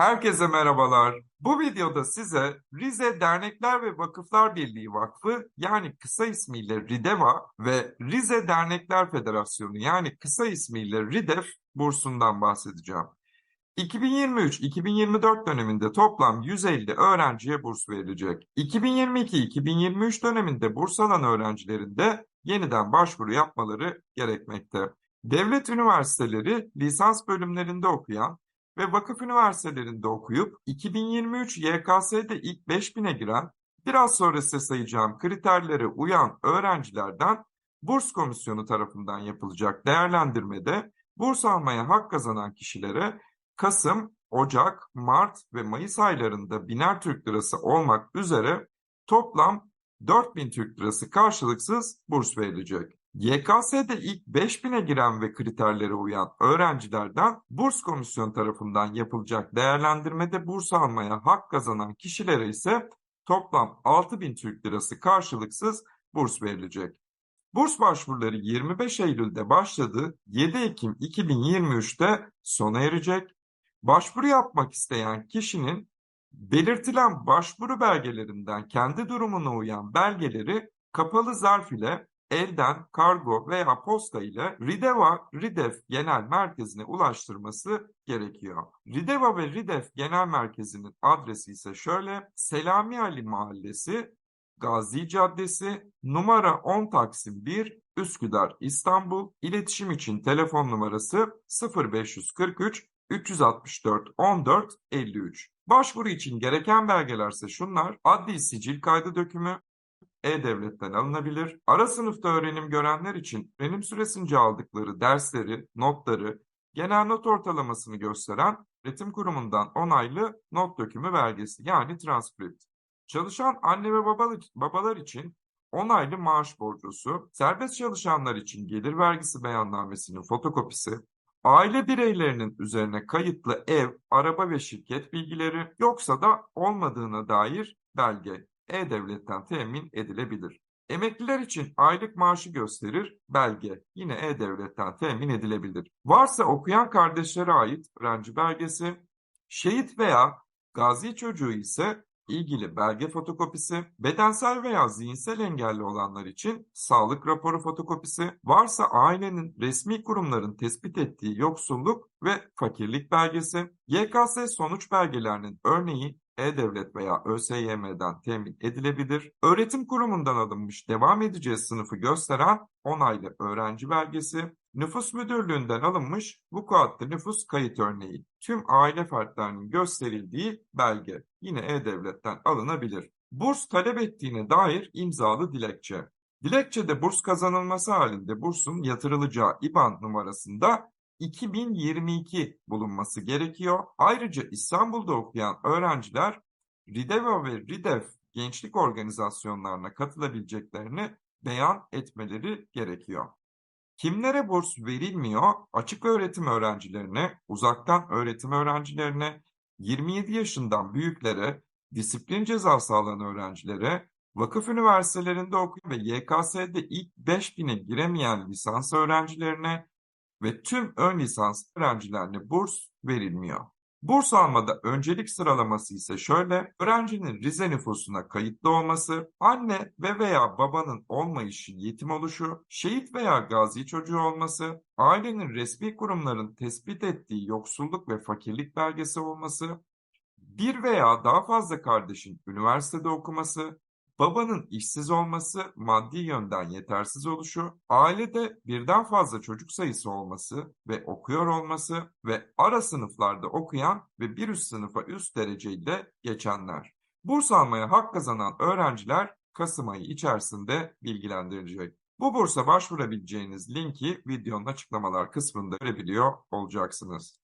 Herkese merhabalar. Bu videoda size Rize Dernekler ve Vakıflar Birliği Vakfı yani kısa ismiyle RIDEVA ve Rize Dernekler Federasyonu yani kısa ismiyle RIDEF bursundan bahsedeceğim. 2023-2024 döneminde toplam 150 öğrenciye burs verilecek. 2022-2023 döneminde burs alan öğrencilerin de yeniden başvuru yapmaları gerekmekte. Devlet üniversiteleri lisans bölümlerinde okuyan ve vakıf üniversitelerinde okuyup 2023 YKS'de ilk 5000'e giren, biraz sonra size sayacağım kriterlere uyan öğrencilerden burs komisyonu tarafından yapılacak değerlendirmede burs almaya hak kazanan kişilere Kasım, Ocak, Mart ve Mayıs aylarında biner Türk lirası olmak üzere toplam 4000 Türk lirası karşılıksız burs verilecek. YKS'de ilk 5000'e giren ve kriterlere uyan öğrencilerden burs komisyonu tarafından yapılacak değerlendirmede burs almaya hak kazanan kişilere ise toplam 6000 Türk lirası karşılıksız burs verilecek. Burs başvuruları 25 Eylül'de başladı, 7 Ekim 2023'te sona erecek. Başvuru yapmak isteyen kişinin belirtilen başvuru belgelerinden kendi durumuna uyan belgeleri kapalı zarf ile elden, kargo veya posta ile Rideva Ridef Genel Merkezi'ne ulaştırması gerekiyor. Rideva ve Ridef Genel Merkezi'nin adresi ise şöyle Selami Ali Mahallesi, Gazi Caddesi, numara 10 Taksim 1, Üsküdar, İstanbul. İletişim için telefon numarası 0543 364 14 53. Başvuru için gereken belgelerse şunlar. Adli sicil kaydı dökümü, e-Devlet'ten alınabilir. Ara sınıfta öğrenim görenler için öğrenim süresince aldıkları dersleri, notları, genel not ortalamasını gösteren öğretim kurumundan onaylı not dökümü belgesi yani transkript. Çalışan anne ve babalar için onaylı maaş borcusu, serbest çalışanlar için gelir vergisi beyannamesinin fotokopisi, aile bireylerinin üzerine kayıtlı ev, araba ve şirket bilgileri yoksa da olmadığına dair belge e-Devlet'ten temin edilebilir. Emekliler için aylık maaşı gösterir belge yine e-Devlet'ten temin edilebilir. Varsa okuyan kardeşlere ait öğrenci belgesi, şehit veya gazi çocuğu ise ilgili belge fotokopisi, bedensel veya zihinsel engelli olanlar için sağlık raporu fotokopisi, varsa ailenin resmi kurumların tespit ettiği yoksulluk ve fakirlik belgesi, YKS sonuç belgelerinin örneği e-Devlet veya ÖSYM'den temin edilebilir. Öğretim kurumundan alınmış devam edeceğiz sınıfı gösteren onaylı öğrenci belgesi, Nüfus Müdürlüğü'nden alınmış vukuatlı nüfus kayıt örneği, tüm aile fertlerinin gösterildiği belge yine E-Devlet'ten alınabilir. Burs talep ettiğine dair imzalı dilekçe. Dilekçede burs kazanılması halinde bursun yatırılacağı IBAN numarasında 2022 bulunması gerekiyor. Ayrıca İstanbul'da okuyan öğrenciler RIDEVA ve RIDEF gençlik organizasyonlarına katılabileceklerini beyan etmeleri gerekiyor. Kimlere burs verilmiyor? Açık öğretim öğrencilerine, uzaktan öğretim öğrencilerine, 27 yaşından büyüklere, disiplin cezası alan öğrencilere, vakıf üniversitelerinde okuyan ve YKS'de ilk 5000'e giremeyen lisans öğrencilerine ve tüm ön lisans öğrencilerine burs verilmiyor. Burs almada öncelik sıralaması ise şöyle, öğrencinin Rize nüfusuna kayıtlı olması, anne ve veya babanın olmayışı yetim oluşu, şehit veya gazi çocuğu olması, ailenin resmi kurumların tespit ettiği yoksulluk ve fakirlik belgesi olması, bir veya daha fazla kardeşin üniversitede okuması, Babanın işsiz olması, maddi yönden yetersiz oluşu, ailede birden fazla çocuk sayısı olması ve okuyor olması ve ara sınıflarda okuyan ve bir üst sınıfa üst dereceyle geçenler. Burs almaya hak kazanan öğrenciler Kasım ayı içerisinde bilgilendirilecek. Bu bursa başvurabileceğiniz linki videonun açıklamalar kısmında görebiliyor olacaksınız.